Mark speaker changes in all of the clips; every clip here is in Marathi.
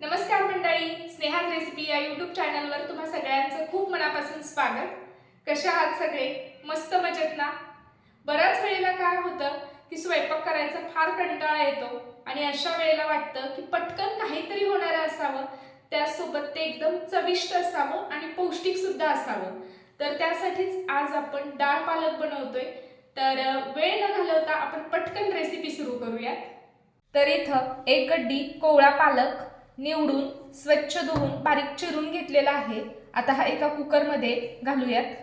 Speaker 1: नमस्कार मंडळी स्नेहा रेसिपी या युट्यूब चॅनलवर तुम्हा सगळ्यांचं खूप मनापासून स्वागत. कशा आहात सगळे? मस्त मजेत ना? बऱ्याच वेळेला काय होतं की स्वयंपाक करायचा फार कंटाळा येतो आणि अशा वेळेला वाटतं की पटकन काहीतरी होणारं असावं. त्यासोबत ते एकदम चविष्ट असावं आणि पौष्टिक सुद्धा असावं. तर त्यासाठीच आज आपण डाळ पालक बनवतोय. तर वेळ न घालवता आपण पटकन रेसिपी सुरू करूयात. तर इथं एक गड्डी कोवळा पालक निवडून स्वच्छ धुवून बारीक चिरून घेतलेला आहे. आता हा एका कुकरमध्ये घालूयात.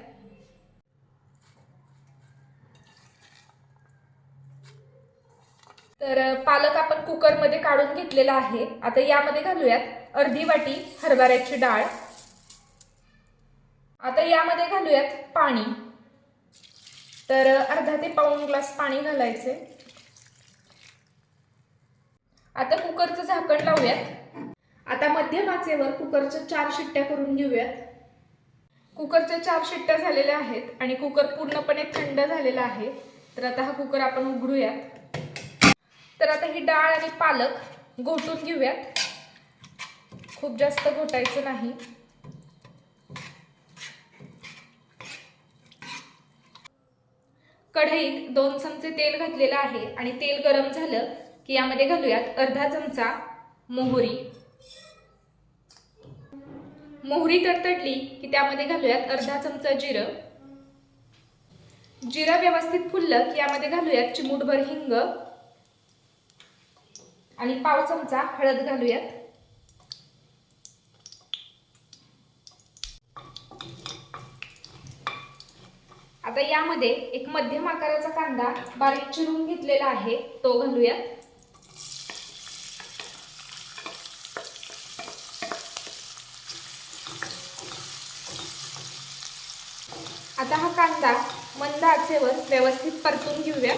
Speaker 1: तर पालक आपण कुकरमध्ये काढून घेतलेला आहे. आता यामध्ये घालूयात अर्धी वाटी हरभऱ्याची डाळ. आता यामध्ये घालूयात पाणी. तर अर्धा ते पाऊण ग्लास पाणी घालायचे. आता कुकरचं झाकण लावूयात. आता मध्यम आचेवर कुकरच्या चार शिट्ट्या करून घेऊयात. कुकरच्या चार शिट्ट्या झालेल्या आहेत आणि कुकर पूर्णपणे थंड झालेला आहे. तर आता हा कुकर आपण उघडूयात. तर आता ही डाळ आणि पालक घोटून घेऊयात. खूप जास्त घोटायचं नाही. कढईत दोन चमचे तेल घातलेलं आहे आणि तेल गरम झालं की यामध्ये घालूयात अर्धा चमचा मोहरी. मोहरी तडतडली की त्यामध्ये घालूयात अर्धा चमचा जिरं. जिरं व्यवस्थित फुललं की यामध्ये घालूयात चिमूटभर हिंग. आणि पाव चमचा हळद घालूयात. आता यामध्ये एक मध्यम आकाराचा कांदा बारीक चिरून घेतलेला आहे तो घालूयात. आता हा कांदा मंद आचेवर व्यवस्थित परतून घेऊया.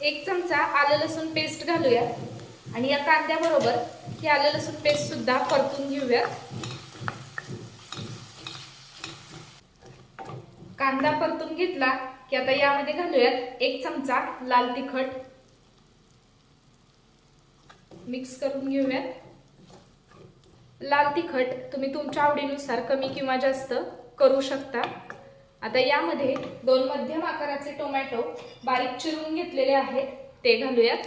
Speaker 1: एक चमचा आलं लसूण पेस्ट घालूया. आणि या कांद्याबरोबर ही आलं लसूण पेस्ट सुद्धा परतून घेऊया. कांदा परतून घेतला की आता यामध्ये घालूयात एक चमचा लाल तिखट. मिक्स करून घेऊयात. लाल तिखट तुम्ही तुमच्या आवडीनुसार कमी किंवा जास्त करू शकता. आता यामध्ये दोन मध्यम आकाराचे टोमॅटो बारीक चिरून घेतलेले आहेत ते घालूयात.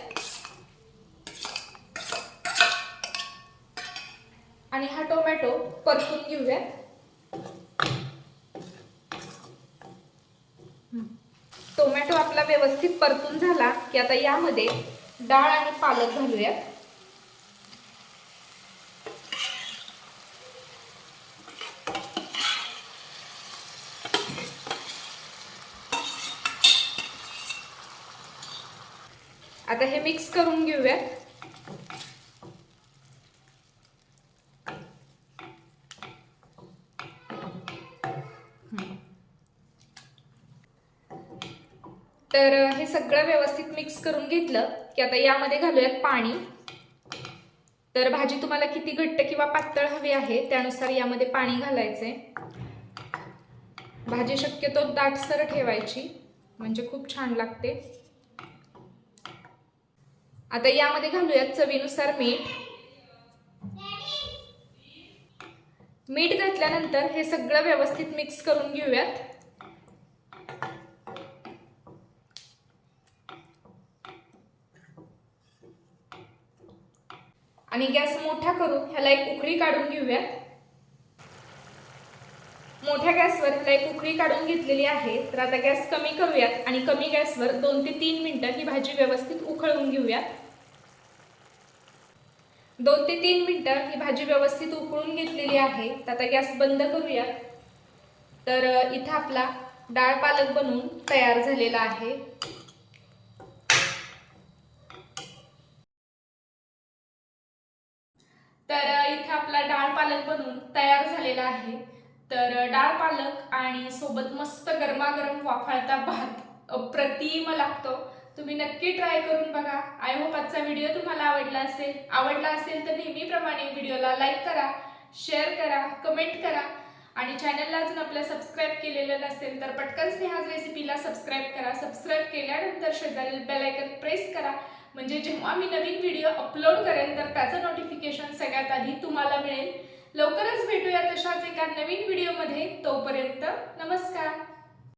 Speaker 1: आणि हा टोमॅटो परतून घेऊयात. टोमॅटो आपला व्यवस्थित परतून झाला की आता यामध्ये डाळ आणि पालक घालूयात. आता हे मिक्स करून घेऊयात. तर हे सगळं व्यवस्थित मिक्स करून घेतलं की आता यामध्ये घालूयात पाणी. तर भाजी तुम्हाला किती घट्ट किंवा पातळ हवी आहे त्यानुसार यामध्ये पाणी घालायचे भाजी शक्यतो दाटसर ठेवायची म्हणजे खूप छान लागते. आता यामध्ये घालूयात चवीनुसार मीठ. मीठ घातल्यानंतर हे सगळं व्यवस्थित मिक्स करून घेऊयात. आणि गॅस मोठा करून ह्याला एक उकळी काढून घेऊयात. मोठ्या गॅसवर ह्याला एक उकळी काढून घेतलेली आहे तर आता गॅस कमी करूयात आणि कमी गॅसवर दोन ते तीन मिनटं ही भाजी व्यवस्थित उकळून घेऊयात. दोन ते तीन मिनटं ही भाजी व्यवस्थित उकळून घेतलेली आहे तर आता गॅस बंद करूयात. तर इथं आपला डाळ पालक बनवून तयार झालेला आहे. तर इथं आपला डाळ पालक बनवून तयार झालेला आहे. तर डाळ पालक आणि सोबत मस्त गरमागरम वाफाळता भात अप्रतिम लागतो. तुम्ही नक्की ट्राय करून बघा. आय होप आजचा व्हिडिओ तुम्हाला आवडला असेल. आवडला असेल तर नेहमीप्रमाणे व्हिडिओला लाईक करा शेअर करा कमेंट करा. आणि चॅनलला अजून आपल्या सबस्क्राईब केलेलं नसेल तर पटकन स्नेहाज रेसिपीला सबस्क्राईब करा. सबस्क्राईब केल्यानंतर शेजारील बेल आयकन प्रेस करा. म्हणजे जेव्हा मी नवीन व्हिडिओ अपलोड करेन तर त्याचं नोटिफिकेशन सगळ्यात आधी तुम्हाला मिळेल. लवकरच भेटूया तशाच एका नवीन व्हिडिओमध्ये. तोपर्यंत नमस्कार.